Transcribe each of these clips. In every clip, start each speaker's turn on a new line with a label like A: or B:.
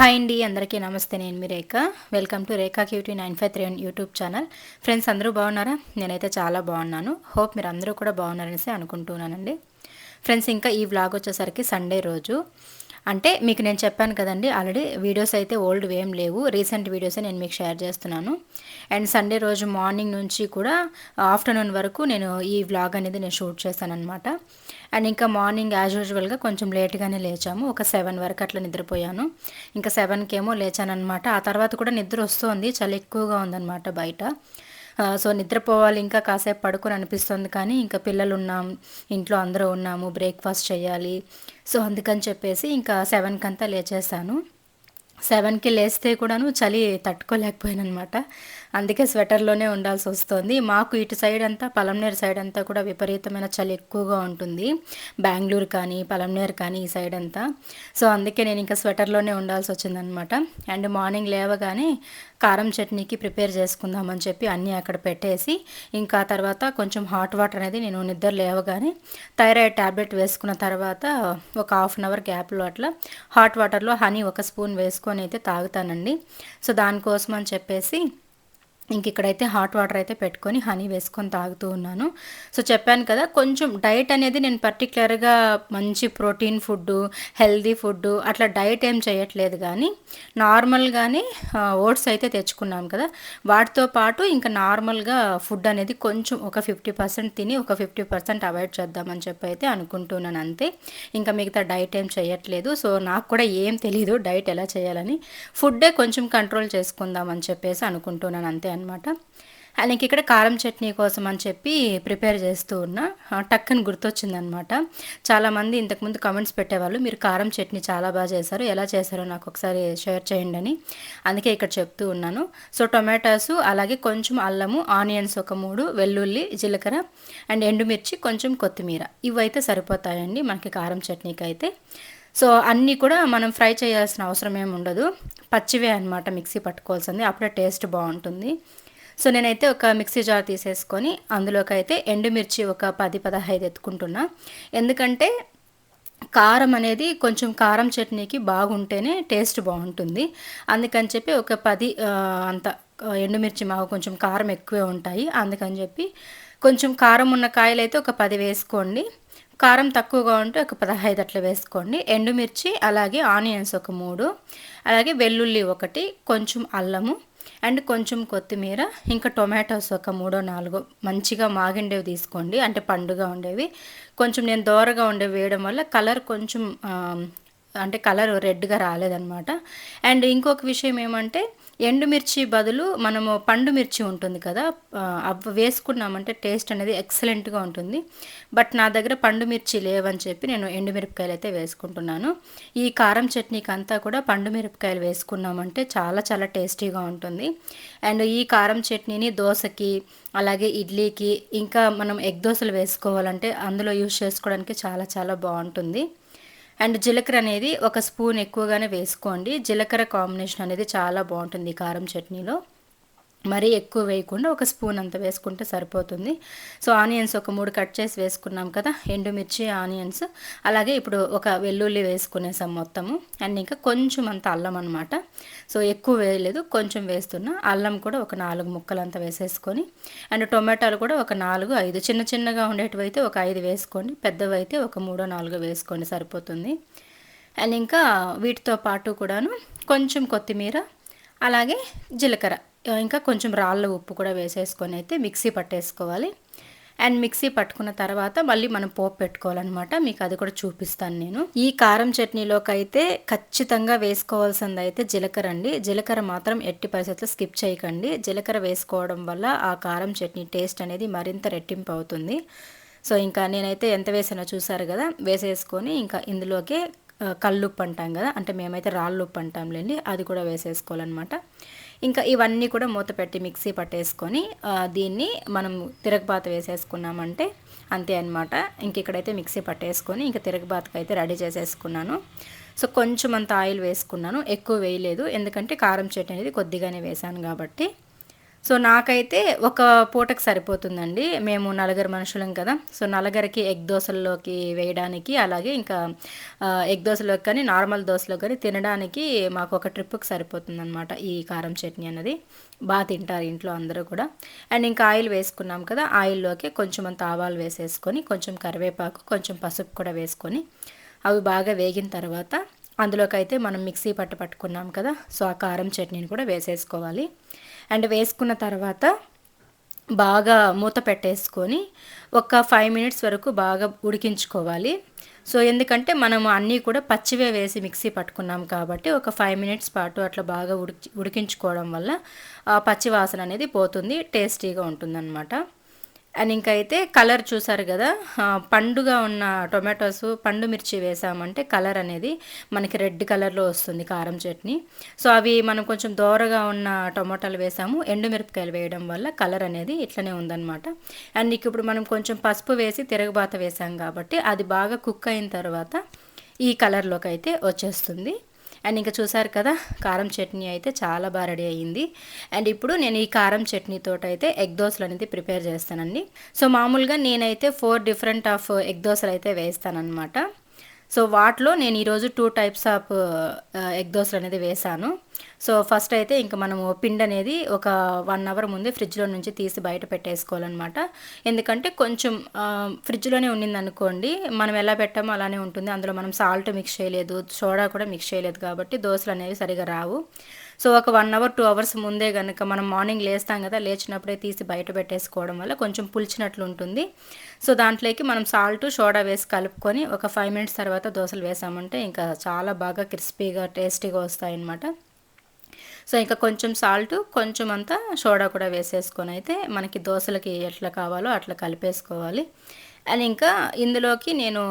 A: Hi అండి అందరికీ నమస్తే. నేను మీ Rekha. Welcome to Rekha cutie nine five three YouTube channel friends అందరూ బాగున్నారా? నేనైతే చాలా బాగున్నాను. హోప్ మీరు అందరూ కూడా బాగున్నారనేసి అనుకుంటున్నానండి. ఫ్రెండ్స్ ఇంకా ఈ వ్లాగ్ వచ్చేసరికి సండే రోజు. అంటే మీకు నేను చెప్పాను కదండి ఆల్రెడీ వీడియోస్ అయితే ఓల్డ్ ఏం లేవు. రీసెంట్ వీడియోసే నేను మీకు షేర్ చేస్తున్నాను. అండ్ సండే రోజు మార్నింగ్ నుంచి కూడా ఆఫ్టర్నూన్ వరకు నేను ఈ వ్లాగ్ అనేది నేను షూట్ చేశాను అనమాట అండ్ ఇంకా మార్నింగ్ యాజ్ యూజువల్గా కొంచెం లేట్గానే లేచాము. ఒక సెవెన్ వరకు అట్లా నిద్రపోయాను. ఇంకా సెవెన్కి ఏమో లేచాను అనమాట ఆ తర్వాత కూడా నిద్ర వస్తుంది. చలి ఎక్కువగా ఉందన్నమాట బయట. సో నిద్రపోవాలి ఇంకా కాసేపు పడుకొని అనిపిస్తుంది కానీ ఇంకా పిల్లలు ఉన్నాం ఇంట్లో అందరూ ఉన్నాము బ్రేక్ఫాస్ట్ చేయాలి. సో అందుకని చెప్పేసి ఇంకా సెవెన్కి అంతా లేచేసాను సెవెన్కి లేస్తే కూడాను చలి తట్టుకోలేకపోయాను అనమాట అందుకే స్వెటర్లోనే ఉండాల్సి వస్తుంది. మాకు ఇటు సైడ్ అంతా పలంనేరు సైడ్ అంతా కూడా విపరీతమైన చలి ఎక్కువగా ఉంటుంది. బెంగళూరు కానీ పలంనేరు కానీ ఈ సైడ్ అంతా. సో అందుకే నేను ఇంకా స్వెటర్లోనే ఉండాల్సి వచ్చిందనమాట. అండ్ మార్నింగ్ లేవగానే కారం చట్నీకి ప్రిపేర్ చేసుకుందామని చెప్పి అన్నీ అక్కడ పెట్టేసి ఇంకా తర్వాత కొంచెం హాట్ వాటర్ అనేది నేను నిద్ర లేవగానే థైరాయిడ్ ట్యాబ్లెట్ వేసుకున్న తర్వాత ఒక హాఫ్ అన్ అవర్ గ్యాప్లో అట్లా హాట్ వాటర్లో హనీ ఒక స్పూన్ వేసుకొని అయితే తాగుతానండి. సో దానికోసం అని చెప్పేసి ఇంక ఇక్కడైతే హాట్ వాటర్ అయితే పెట్టుకొని హనీ వేసుకొని తాగుతూ ఉన్నాను. సో చెప్పాను కదా కొంచెం డైట్ అనేది నేను పర్టికులర్గా మంచి ప్రోటీన్ ఫుడ్ హెల్దీ ఫుడ్ అట్లా డైట్ ఏం చేయట్లేదు కానీ నార్మల్గానే ఓట్స్ అయితే తెచ్చుకున్నాం కదా. వాటితో పాటు ఇంకా నార్మల్గా ఫుడ్ అనేది కొంచెం ఒక ఫిఫ్టీ పర్సెంట్ తిని ఒక ఫిఫ్టీ పర్సెంట్ అవాయిడ్ చేద్దామని చెప్పి అయితే అనుకుంటున్నాను అంతే. ఇంకా మిగతా డైట్ ఏం చేయట్లేదు. సో నాకు కూడా ఏం తెలీదు డైట్ ఎలా చేయాలని. ఫుడ్డే కొంచెం కంట్రోల్ చేసుకుందామని చెప్పేసి అనుకుంటున్నాను అంతే. అనమాట ఆయనకి ఇక్కడ కారం చట్నీ కోసం అని చెప్పి ప్రిపేర్ చేస్తూ ఉన్నా టక్కని గుర్తొచ్చిందనమాట చాలామంది ఇంతకుముందు కమెంట్స్ పెట్టేవాళ్ళు మీరు కారం చట్నీ చాలా బాగా చేశారు ఎలా చేశారో నాకు ఒకసారి షేర్ చేయండి అని. అందుకే ఇక్కడ చెప్తూ ఉన్నాను. సో టొమాటోస్ అలాగే కొంచెం అల్లము ఆనియన్స్ ఒక మూడు వెల్లుల్లి జీలకర్ర అండ్ ఎండుమిర్చి కొంచెం కొత్తిమీర. ఇవైతే సరిపోతాయండి మనకి కారం చట్నీకి అయితే సో అన్నీ కూడా మనం ఫ్రై చేయాల్సిన అవసరం ఏమి ఉండదు. పచ్చివే అనమాట మిక్సీ పట్టుకోవాల్సింది. అప్పుడే టేస్ట్ బాగుంటుంది. సో నేనైతే ఒక మిక్సీ జార్ తీసేసుకొని అందులోకి అయితే ఎండుమిర్చి ఒక పది పదహైదు ఎత్తుకుంటున్నా. ఎందుకంటే కారం అనేది కొంచెం కారం చట్నీకి బాగుంటేనే టేస్ట్ బాగుంటుంది. అందుకని చెప్పి ఒక పది అంత ఎండుమిర్చి మాకు కొంచెం కారం ఎక్కువే ఉంటాయి. అందుకని చెప్పి కొంచెం కారం ఉన్న కాయలు అయితే ఒక పది వేసుకోండి. కారం తక్కువగా ఉంటే ఒక పదహైదు అట్లా వేసుకోండి. ఎండుమిర్చి అలాగే ఆనియన్స్ ఒక మూడు అలాగే వెల్లుల్లి ఒకటి కొంచెం అల్లము అండ్ కొంచెం కొత్తిమీర ఇంకా టొమాటోస్ ఒక మూడో నాలుగో. మంచిగా మాగిండేవి తీసుకోండి. అంటే పండుగ ఉండేవి. కొంచెం నేను దోరగా ఉండేవి వేయడం వల్ల కలర్ కొంచెం అంటే కలర్ రెడ్గా రాలేదనమాట అండ్ ఇంకొక విషయం ఏమంటే ఎండుమిర్చి బదులు మనము పండు మిర్చి ఉంటుంది కదా అవి వేసుకున్నామంటే టేస్ట్ అనేది ఎక్సలెంట్గా ఉంటుంది. బట్ నా దగ్గర పండు మిర్చి లేవని చెప్పి నేను ఎండుమిరపకాయలు అయితే వేసుకుంటున్నాను. ఈ కారం చట్నీకి అంతా కూడా పండు మిరపకాయలు వేసుకున్నామంటే చాలా చాలా టేస్టీగా ఉంటుంది. అండ్ ఈ కారం చట్నీని దోశకి అలాగే ఇడ్లీకి ఇంకా మనం ఎగ్ దోశలు వేసుకోవాలంటే అందులో యూజ్ చేసుకోవడానికి చాలా చాలా బాగుంటుంది. అండ్ జీలకర్ర అనేది ఒక స్పూన్ ఎక్కువగానే వేసుకోండి. జీలకర్ర కాంబినేషన్ అనేది చాలా బాగుంటుంది కారం చట్నీలో. మరీ ఎక్కువ వేయకుండా ఒక స్పూన్ అంత వేసుకుంటే సరిపోతుంది. సో ఆనియన్స్ ఒక మూడు కట్ చేసి వేసుకున్నాం కదా ఎండుమిర్చి ఆనియన్స్. అలాగే ఇప్పుడు ఒక వెల్లుల్లి వేసుకునేసాం మొత్తము. అండ్ ఇంకా కొంచెం అంత అల్లం అనమాట సో ఎక్కువ వేయలేదు కొంచెం వేస్తున్నా. అల్లం కూడా ఒక నాలుగు ముక్కలు అంతా వేసేసుకొని అండ్ టొమాటోలు కూడా ఒక నాలుగు ఐదు. చిన్న చిన్నగా ఉండేటివి అయితే ఒక ఐదు వేసుకోండి పెద్దవి అయితే ఒక మూడో నాలుగు వేసుకోండి సరిపోతుంది. అండ్ ఇంకా వీటితో పాటు కూడాను కొంచెం కొత్తిమీర అలాగే జీలకర్ర. ఇంకా కొంచెం రాళ్ళ ఉప్పు కూడా వేసేసుకొని అయితే మిక్సీ పట్టేసుకోవాలి. అండ్ మిక్సీ పట్టుకున్న తర్వాత మళ్ళీ మనం పోపు పెట్టుకోవాలన్నమాట. మీకు అది కూడా చూపిస్తాను నేను. ఈ కారం చట్నీలోకి అయితే ఖచ్చితంగా వేసుకోవాల్సింది అయితే జీలకర్ర అండి. జీలకర్ర మాత్రం ఎట్టి పరిస్థితుల్లో స్కిప్ చేయకండి. జీలకర్ర వేసుకోవడం వల్ల ఆ కారం చట్నీ టేస్ట్ అనేది మరింత రెట్టింపు అవుతుంది. సో ఇంకా నేనైతే ఎంత వేసానో చూసారు కదా? వేసేసుకొని ఇంకా ఇందులోకే కళ్ళుప్పు అంటాం కదా అంటే మేమైతే రాళ్ళు ఉప్పు అంటాంలేండి అది కూడా వేసేసుకోవాలన్నమాట. ఇంకా ఇవన్నీ కూడా మూత పెట్టి మిక్సీ పట్టేసుకొని దీన్ని మనం తిరగబాత వేసేసుకున్నామంటే అంతే అనమాట ఇంక ఇక్కడైతే మిక్సీ పట్టేసుకొని ఇంకా తిరగబాతకు అయితే రెడీ చేసేసుకున్నాను. సో కొంచెం అంత ఆయిల్ వేసుకున్నాను ఎక్కువ వేయలేదు ఎందుకంటే కారం చట్నీ అనేది కొద్దిగానే వేసాను కాబట్టి. సో నాకైతే ఒక పూటకు సరిపోతుందండి. మేము నలుగురు మనుషులం కదా. సో నలుగురికి ఎగ్ దోశల్లోకి వేయడానికి అలాగే ఇంకా ఎగ్ దోశలోకి కానీ నార్మల్ దోశలో కానీ తినడానికి మాకు ఒక ట్రిప్కి సరిపోతుంది అనమాట ఈ కారం చట్నీ అన్నది బాగా తింటారు ఇంట్లో అందరూ కూడా. అండ్ ఇంకా ఆయిల్ వేసుకున్నాం కదా ఆయిల్లోకి కొంచెం అంత ఆవాలు వేసేసుకొని కొంచెం కరివేపాకు కొంచెం పసుపు కూడా వేసుకొని అవి బాగా వేగిన తర్వాత అందులోకి అయితే మనం మిక్సీ పట్టు పట్టుకున్నాం కదా సో ఆ కారం చట్నీని కూడా వేసేసుకోవాలి. అండ్ వేసుకున్న తర్వాత బాగా మూత పెట్టేసుకొని ఒక ఫైవ్ మినిట్స్ వరకు బాగా ఉడికించుకోవాలి. సో ఎందుకంటే మనము అన్నీ కూడా పచ్చివే వేసి మిక్సీ పట్టుకున్నాం కాబట్టి ఒక ఫైవ్ మినిట్స్ పాటు అట్లా బాగా ఉడికి ఉడికించుకోవడం వల్ల పచ్చి వాసన అనేది పోతుంది టేస్టీగా ఉంటుందన్నమాట. అండ్ ఇంకా అయితే కలర్ చూసారు కదా పండుగా ఉన్న టొమాటోస్ పండు మిర్చి వేసామంటే కలర్ అనేది మనకి రెడ్ కలర్లో వస్తుంది కారం చట్నీ. సో అవి మనం కొంచెం దోరగా ఉన్న టొమాటోలు వేసాము. ఎండుమిరపకాయలు వేయడం వల్ల కలర్ అనేది ఇట్లనే ఉందన్నమాట. అండ్ ఇప్పుడు మనం కొంచెం పసుపు వేసి తిరగబాత వేసాం కాబట్టి అది బాగా కుక్ అయిన తర్వాత ఈ కలర్లోకి అయితే వచ్చేస్తుంది. అండ్ ఇంకా చూసారు కదా కారం చట్నీ అయితే చాలా బాగా రెడీ అయ్యింది. అండ్ ఇప్పుడు నేను ఈ కారం చట్నీతో అయితే ఎగ్ దోశలు అనేది ప్రిపేర్ చేస్తానండి. సో మామూలుగా నేనైతే ఫోర్ డిఫరెంట్ ఆఫ్ ఎగ్ దోశలు అయితే వేస్తానన్నమాట. సో వాటిలో నేను ఈరోజు టూ టైప్స్ ఆఫ్ ఎగ్ దోశలు అనేది వేశాను. సో ఫస్ట్ అయితే ఇంకా మనము పిండి అనేది ఒక వన్ అవర్ ముందే ఫ్రిడ్జ్లో నుంచి తీసి బయట పెట్టేసుకోవాలన్నమాట. ఎందుకంటే కొంచెం uh, ఫ్రిడ్జ్లోనే ఉండింది అనుకోండి మనం ఎలా పెట్టామో అలానే ఉంటుంది. అందులో మనం సాల్ట్ మిక్స్ చేయలేదు సోడా కూడా మిక్స్ చేయలేదు కాబట్టి దోశలు అనేవి సరిగా రావు. సో ఒక వన్ అవర్ టూ అవర్స్ ముందే కనుక మనం మార్నింగ్ లేస్తాం కదా లేచినప్పుడే తీసి బయట పెట్టేసుకోవడం వల్ల కొంచెం పులిచినట్లు ఉంటుంది. సో దాంట్లోకి మనం సాల్ట్ సోడా వేసి కలుపుకొని ఒక ఫైవ్ మినిట్స్ తర్వాత దోశలు వేసామంటే ఇంకా చాలా బాగా క్రిస్పీగా టేస్టీగా వస్తాయన్నమాట. సో ఇంకా కొంచెం సాల్ట్ కొంచెం అంతా సోడా కూడా వేసేసుకొని అయితే మనకి దోశలకి ఎట్లా కావాలో అట్లా కలిపేసుకోవాలి. అండ్ ఇంకా ఇందులోకి నేను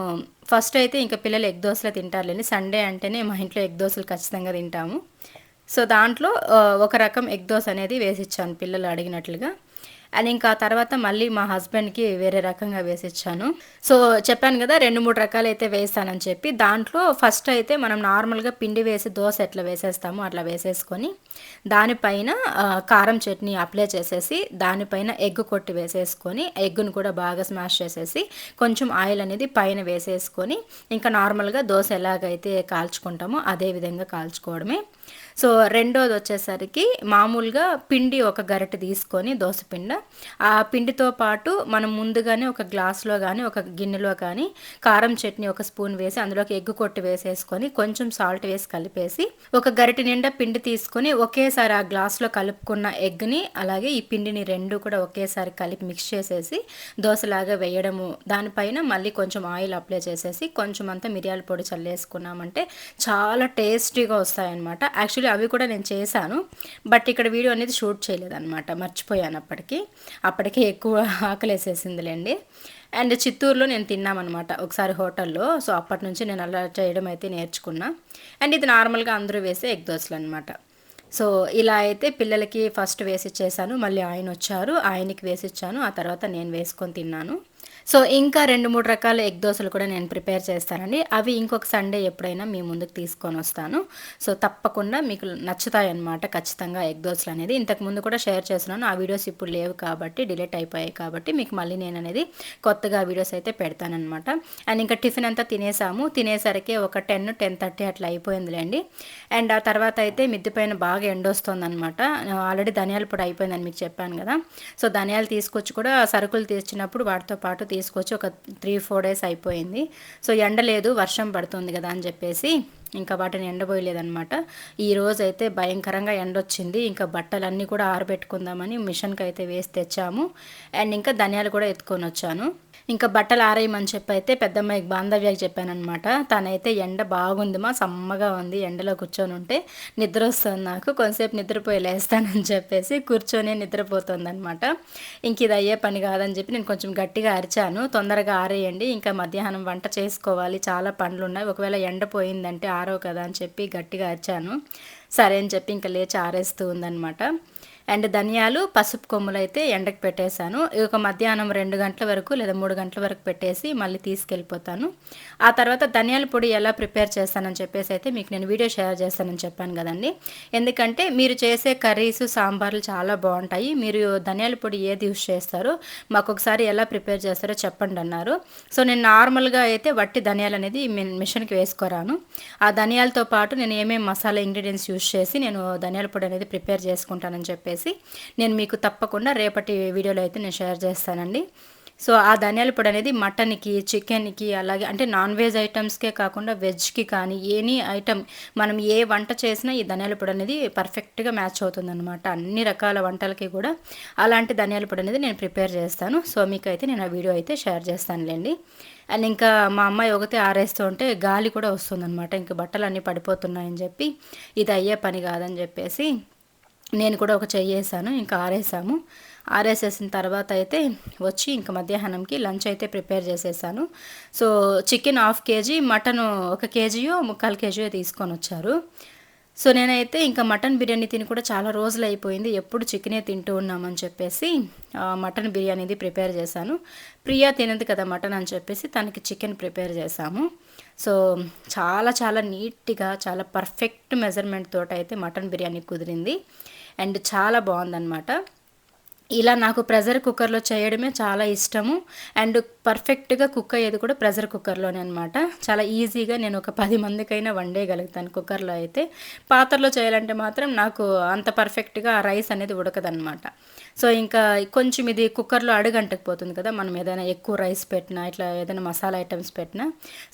A: ఫస్ట్ అయితే ఇంకా పిల్లలు ఎగ్ దోశలు తింటారులేండి. సండే అంటేనే మా ఇంట్లో ఎగ్ దోశలు ఖచ్చితంగా తింటాము. సో దాంట్లో ఒక రకం ఎగ్ దోశ అనేది వేసిచ్చాను పిల్లలు అడిగినట్లుగా. అండ్ ఇంకా తర్వాత మళ్ళీ మా హస్బెండ్కి వేరే రకంగా వేసిచ్చాను. సో చెప్పాను కదా రెండు మూడు రకాలు అయితే వేస్తానని చెప్పి దాంట్లో ఫస్ట్ అయితే మనం నార్మల్గా పిండి వేసి దోశ ఎట్లా వేసేస్తామో అట్లా వేసేసుకొని దానిపైన కారం చట్నీ అప్లై చేసేసి దానిపైన ఎగ్ కొట్టి వేసేసుకొని ఎగ్గును కూడా బాగా స్మాష్ చేసేసి కొంచెం ఆయిల్ అనేది పైన వేసేసుకొని ఇంకా నార్మల్గా దోశ ఎలాగైతే కాల్చుకుంటామో అదే విధంగా కాల్చుకోవడమే. సో రెండోది వచ్చేసరికి మామూలుగా పిండి ఒక గరిటె తీసుకొని దోశపిండ. ఆ పిండితో పాటు మనం ముందుగానే ఒక గ్లాస్లో కానీ ఒక గిన్నెలో కానీ కారం చట్నీ ఒక స్పూన్ వేసి అందులోకి ఎగ్గు కొట్టి వేసేసుకొని కొంచెం సాల్ట్ వేసి కలిపేసి ఒక గరిటె నిండా పిండి తీసుకొని ఒకేసారి ఆ గ్లాస్లో కలుపుకున్న ఎగ్ని అలాగే ఈ పిండిని రెండు కూడా ఒకేసారి కలిపి మిక్స్ చేసేసి దోశలాగా వేయడము. దానిపైన మళ్ళీ కొంచెం ఆయిల్ అప్లై చేసేసి కొంచెం అంతా మిరియాల పొడి చల్లేసుకున్నామంటే చాలా టేస్టీగా వస్తాయన్నమాట. యాక్చువల్లీ అవి కూడా నేను చేశాను. బట్ ఇక్కడ వీడియో అనేది షూట్ చేయలేదన్నమాట. మర్చిపోయాను అప్పటికి అప్పటికే ఎక్కువ ఆకలేసేసిందిలేండి. అండ్ చిత్తూరులో నేను తిన్నామన్నమాట ఒకసారి హోటల్లో. సో అప్పటి నుంచి నేను అలా చేయడం అయితే నేర్చుకున్నా. అండ్ ఇది నార్మల్గా అందరూ వేసే ఎగ్ దోశలు అనమాట సో ఇలా అయితే పిల్లలకి ఫస్ట్ వేసి ఇచ్చేసాను మళ్ళీ ఆయన వచ్చారు. ఆయనకి వేసి ఇచ్చాను. ఆ తర్వాత నేను వేసుకొని తిన్నాను. సో ఇంకా రెండు మూడు రకాల ఎగ్ దోశలు కూడా నేను ప్రిపేర్ చేస్తానండి. అవి ఇంకొక సండే ఎప్పుడైనా మీ ముందుకు తీసుకొని వస్తాను. సో తప్పకుండా మీకు నచ్చుతాయి అనమాట ఖచ్చితంగా ఎగ్ దోశలు అనేది. ఇంతకు ముందు కూడా షేర్ చేస్తున్నాను. ఆ వీడియోస్ ఇప్పుడు లేవు కాబట్టి డిలీట్ అయిపోయాయి కాబట్టి మీకు మళ్ళీ నేను అనేది కొత్తగా వీడియోస్ అయితే పెడతానమాట అండ్ ఇంకా టిఫిన్ అంతా తినేసాము. తినేసరికి ఒక టెన్ టెన్ థర్టీ అట్లా అయిపోయిందిలేండి. అండ్ ఆ తర్వాత అయితే మిద్ది పైన బాగా ఎండొస్తుంది అనమాట ఆల్రెడీ ధనియాల పొడి అయిపోయిందని మీకు చెప్పాను కదా. సో ధనియాలు తీసుకొచ్చి కూడా సరుకులు తెచ్చినప్పుడు వాటితో పాటు తీసుకొచ్చి ఒక త్రీ ఫోర్ డేస్ అయిపోయింది. సో ఎండ లేదు వర్షం పడుతుంది కదా అని చెప్పేసి ఇంకా వాటిని ఎండబోయలేదనమాట ఈ రోజు అయితే భయంకరంగా ఎండొచ్చింది. ఇంకా బట్టలన్నీ కూడా ఆరబెట్టుకుందామని మిషన్కి అయితే వేసి తెచ్చాము. అండ్ ఇంకా ధనియాలు కూడా ఎత్తుకొని వచ్చాను ఇంకా బట్టలు ఆరేయమని చెప్పి అయితే పెద్దమ్మాయికి బాంధవ్యాకి చెప్పానమాట తనైతే ఎండ బాగుంది మా సమ్మగా ఉంది. ఎండలో కూర్చొని ఉంటే నిద్ర వస్తుంది నాకు. కొంతసేపు నిద్రపోయి లేస్తానని చెప్పేసి కూర్చొని నిద్రపోతుంది అనమాట ఇంక ఇది అయ్యే పని కాదని చెప్పి నేను కొంచెం గట్టిగా అరిచాను. తొందరగా ఆరేయండి. ఇంకా మధ్యాహ్నం వంట చేసుకోవాలి. చాలా పండ్లు ఉన్నాయి ఒకవేళ ఎండ పోయిందంటే ఆరో కదా అని చెప్పి గట్టిగా అరిచాను. సరే అని చెప్పి ఇంకా లేచి ఆరేస్తూ ఉందనమాట అండ్ ధనియాలు పసుపు కొమ్ములు అయితే ఎండకు పెట్టేశాను. ఒక మధ్యాహ్నం రెండు గంటల వరకు లేదా మూడు గంటల వరకు పెట్టేసి మళ్ళీ తీసుకెళ్ళిపోతాను. ఆ తర్వాత ధనియాల పొడి ఎలా ప్రిపేర్ చేస్తానని చెప్పేసి అయితే మీకు నేను వీడియో షేర్ చేస్తానని చెప్పాను కదండి. ఎందుకంటే మీరు చేసే కర్రీస్ సాంబార్లు చాలా బాగుంటాయి. మీరు ధనియాల పొడి ఏది యూస్ చేస్తారో మాకు ఒకసారి ఎలా ప్రిపేర్ చేస్తారో చెప్పండి అన్నారు. సో నేను నార్మల్గా అయితే వట్టి ధనియాలు అనేది మిషన్కి వేసుకోరాను. ఆ ధనియాలతో పాటు నేను ఏమేమి మసాలా ఇంగ్రీడియంట్స్ యూస్ చేసి నేను ధనియాల పొడి అనేది ప్రిపేర్ చేసుకుంటానని చెప్పేసి నేను మీకు తప్పకుండా రేపటి వీడియోలో అయితే నేను షేర్ చేస్తానండి. సో ఆ ధనియాల పొడి అనేది మటన్కి చికెన్కి అలాగే అంటే నాన్ వెజ్ ఐటమ్స్కే కాకుండా వెజ్కి కానీ ఎనీ ఐటమ్ మనం ఏ వంట చేసినా ఈ ధనియాల పొడి అనేది పర్ఫెక్ట్గా మ్యాచ్ అవుతుంది అనమాట అన్ని రకాల వంటలకి కూడా అలాంటి ధనియాల పొడి అనేది నేను ప్రిపేర్ చేస్తాను. సో మీకు అయితే నేను ఆ వీడియో అయితే షేర్ చేస్తానులేండి. అండ్ ఇంకా మా అమ్మాయి ఒకతే ఆరేస్తూ ఉంటే గాలి కూడా వస్తుందన్నమాట. ఇంకా బట్టలు అన్నీ పడిపోతున్నాయని చెప్పి ఇది అయ్యే పని కాదని చెప్పేసి నేను కూడా ఒక చెయ్యేసాను ఇంకా ఆరేసాము. ఆరేసేసిన తర్వాత అయితే వచ్చి ఇంకా మధ్యాహ్నంకి లంచ్ అయితే ప్రిపేర్ చేసేసాను. So chicken half kg mutton ఒక కేజీయో ముక్కాలు కేజీయో తీసుకొని వచ్చారు. సో నేనైతే ఇంకా మటన్ బిర్యానీ తిని కూడా చాలా రోజులు అయిపోయింది ఎప్పుడు చికెనే తింటూ ఉన్నామని చెప్పేసి మటన్ బిర్యానీది ప్రిపేర్ చేశాను. ప్రియా తినదు కదా మటన్ అని చెప్పేసి తనకి చికెన్ ప్రిపేర్ చేశాము. సో చాలా చాలా నీట్గా చాలా పర్ఫెక్ట్ మెజర్మెంట్ తోట అయితే మటన్ బిర్యానీ కుదిరింది. అండ్ చాలా బాగుందన్నమాట. ఇలా నాకు ప్రెషర్ కుక్కర్లో చేయడమే చాలా ఇష్టము. అండ్ పర్ఫెక్ట్గా కుక్ అయ్యేది కూడా ప్రెషర్ కుక్కర్లోనే అనమాట చాలా ఈజీగా నేను ఒక పది మందికైనా వండేయగలుగుతాను కుక్కర్లో అయితే. పాత్రలో చేయాలంటే మాత్రం నాకు అంత పర్ఫెక్ట్గా రైస్ అనేది ఉడకదనమాట సో ఇంకా కొంచెం ఇది కుక్కర్లో అడుగంటకపోతుంది కదా మనం ఏదైనా ఎక్కువ రైస్ పెట్టినా ఇట్లా ఏదైనా మసాలా ఐటమ్స్ పెట్టినా.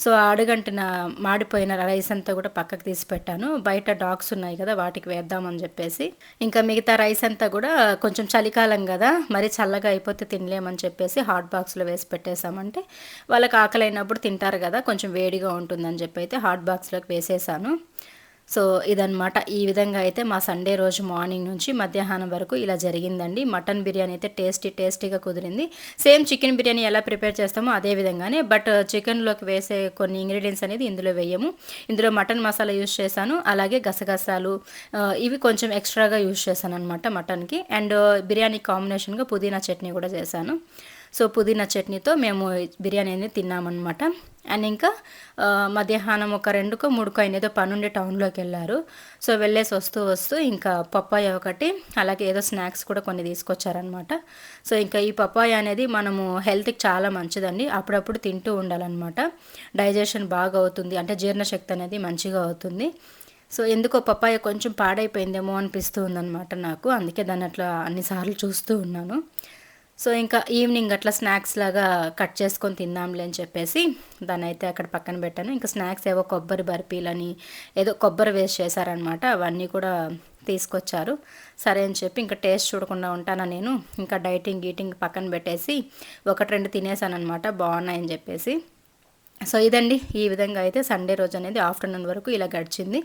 A: సో అడుగంటిన మాడిపోయిన రైస్ అంతా కూడా పక్కకు తీసి పెట్టాను. బయట డాగ్స్ ఉన్నాయి కదా వాటికి వేద్దామని చెప్పేసి. ఇంకా మిగతా రైస్ అంతా కూడా కొంచెం చలికాలం కదా మరి చల్లగా అయిపోతే తినలేమని చెప్పేసి హాట్ బాక్స్లో వేసి పెట్టేశామంటే వాళ్ళకి ఆకలి అయినప్పుడు తింటారు కదా కొంచెం వేడిగా ఉంటుందని చెప్పి అయితే హాట్ బాక్స్లోకి వేసేసాను. సో ఇదనమాట ఈ విధంగా అయితే మా సండే రోజు మార్నింగ్ నుంచి మధ్యాహ్నం వరకు ఇలా జరిగిందండి. మటన్ బిర్యానీ అయితే టేస్టీ టేస్టీగా కుదిరింది. సేమ్ చికెన్ బిర్యానీ ఎలా ప్రిపేర్ చేస్తామో అదే విధంగానే బట్ చికెన్లోకి వేసే కొన్ని ఇంగ్రీడియంట్స్ అనేది ఇందులో వేయము. ఇందులో మటన్ మసాలా యూస్ చేశాను. అలాగే గసగసాలు ఇవి కొంచెం ఎక్స్ట్రాగా యూస్ చేశాను అనమాట మటన్కి. అండ్ బిర్యానీ కాంబినేషన్గా పుదీనా చట్నీ కూడా చేశాను. సో పుదీనా చట్నీతో మేము బిర్యానీ అనేది తిన్నామన్నమాట. అండ్ ఇంకా మధ్యాహ్నం ఒక రెండుకో మూడుకో ఆయన ఏదో పనుండే టౌన్లోకి వెళ్ళారు. సో వెళ్ళేసి వస్తూ వస్తూ ఇంకా పప్పాయ ఒకటి అలాగే ఏదో స్నాక్స్ కూడా కొన్ని తీసుకొచ్చారనమాట సో ఇంకా ఈ పప్పాయ అనేది మనము హెల్త్కి చాలా మంచిదండి. అప్పుడప్పుడు తింటూ ఉండాలన్నమాట. డైజెషన్ బాగా అవుతుంది. అంటే జీర్ణశక్తి అనేది మంచిగా అవుతుంది. సో ఎందుకో పప్పాయ కొంచెం పాడైపోయిందేమో అనిపిస్తూ ఉందన్నమాట నాకు. అందుకే దాన్ని అట్లా అన్నిసార్లు చూస్తూ ఉన్నాను. సో ఇంకా ఈవినింగ్ అట్లా స్నాక్స్ లాగా కట్ చేసుకొని తిందాంలే అని చెప్పేసి దాన్ని అయితే అక్కడ పక్కన పెట్టాను. ఇంకా స్నాక్స్ ఏవో కొబ్బరి బర్ఫీలని ఏదో కొబ్బరి వేస్ట్ చేశారనమాట అవన్నీ కూడా తీసుకొచ్చారు. సరే అని చెప్పి ఇంకా టేస్ట్ చూడకుండా ఉంటానా నేను? ఇంకా డైటింగ్ గీటింగ్ పక్కన పెట్టేసి ఒకటి రెండు తినేసాను అనమాట బాగున్నాయని చెప్పేసి. సో ఇదండి ఈ విధంగా అయితే సండే రోజు అనేది ఆఫ్టర్నూన్ వరకు ఇలా గడిచింది.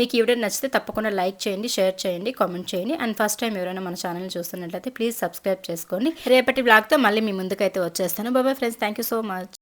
A: మీకు ఈ వీడియో నచ్చితే తప్పకుండా లైక్ చేయండి షేర్ చేయండి కామెంట్ చేయండి. అండ్ ఫస్ట్ టైం ఎవరైనా మన ఛానల్ చూస్తున్నట్లయితే ప్లీజ్ సబ్స్క్రైబ్ చేసుకోండి. రేపటి బ్లాగ్తో మళ్ళీ మీ ముందుకైతే వచ్చేస్తాను. బాబాయ్ friends thank you so much